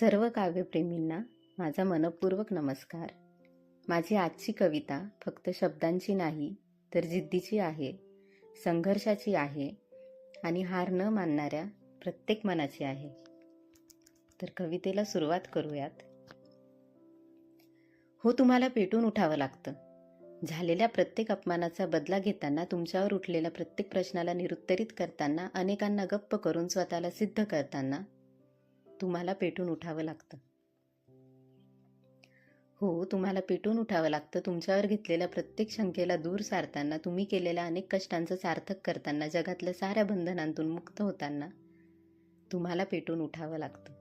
सर्व काव्यप्रेमींना माझा मनपूर्वक नमस्कार. माझी आजची कविता फक्त शब्दांची नाही तर जिद्दीची आहे संघर्षाची आहे आणि हार न मानणाऱ्या प्रत्येक मनाची आहे. तर कवितेला सुरुवात करूयात. हो तुम्हाला पेटून उठावं लागतं. झालेल्या प्रत्येक अपमानाचा बदला घेताना तुमच्यावर उठलेल्या प्रत्येक प्रश्नाला निरुत्तरित करताना अनेकांना गप्प करून स्वतःला सिद्ध करताना तुम्हाला पेटून उठावं लागतं. हो तुम्हाला पेटून उठावं लागतं. तुमच्यावर घेतलेल्या प्रत्येक शंकेला दूर सारताना तुम्ही केलेल्या अनेक कष्टांचं सार्थक करताना जगातल्या साऱ्या बंधनांतून मुक्त होताना तुम्हाला पेटून उठावं लागतं.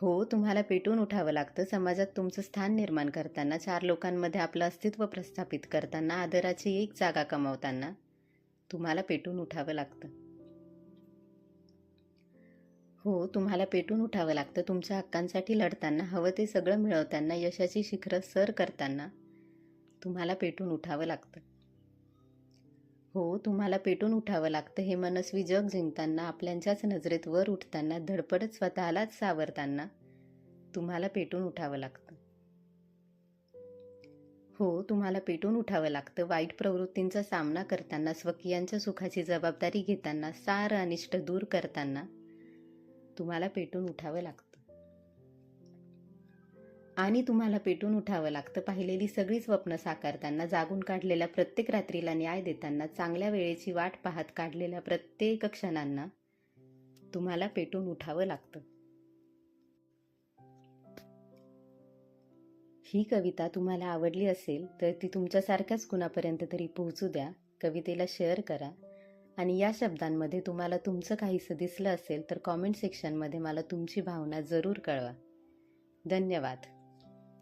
हो तुम्हाला पेटून उठावं लागतं. समाजात तुमचं स्थान निर्माण करताना चार लोकांमध्ये आपलं अस्तित्व प्रस्थापित करताना आदराची एक जागा कमावताना तुम्हाला पेटून उठावं लागतं. हो तुम्हाला पेटून उठावं लागतं. तुमच्या हक्कांसाठी लढताना हवं ते सगळं मिळवताना यशाची शिखरं सर करताना तुम्हाला पेटून उठावं लागतं. हो तुम्हाला पेटून उठावं लागतं. हे मनस्वी जग जिंकताना आपल्यांच्याच नजरेत वर उठताना धडपडत स्वतःलाच सावरताना तुम्हाला पेटून उठावं लागतं. हो तुम्हाला पेटून उठावं लागतं. वाईट प्रवृत्तींचा सामना करताना स्वकीयांच्या सुखाची जबाबदारी घेताना सार अनिष्ट दूर करताना तुम्हाला पेटून उठावं लागतं. आणि तुम्हाला पेटून उठावं लागतं. पाहिलेली सगळी स्वप्न साकारताना जागून काढलेल्या प्रत्येक रात्रीला न्याय देताना चांगल्या वेळेची वाट पाहत काढलेल्या प्रत्येक क्षणांना तुम्हाला पेटून उठावं लागतं. ही कविता तुम्हाला आवडली असेल तर ती तुमच्यासारख्याच कुणापर्यंत तरी पोहोचू द्या. कवितेला शेअर करा. आणि या शब्दांमध्ये तुम्हाला तुमचं काहीसं दिसलं असेल तर कॉमेंट सेक्शनमध्ये मला तुमची भावना जरूर कळवा. धन्यवाद.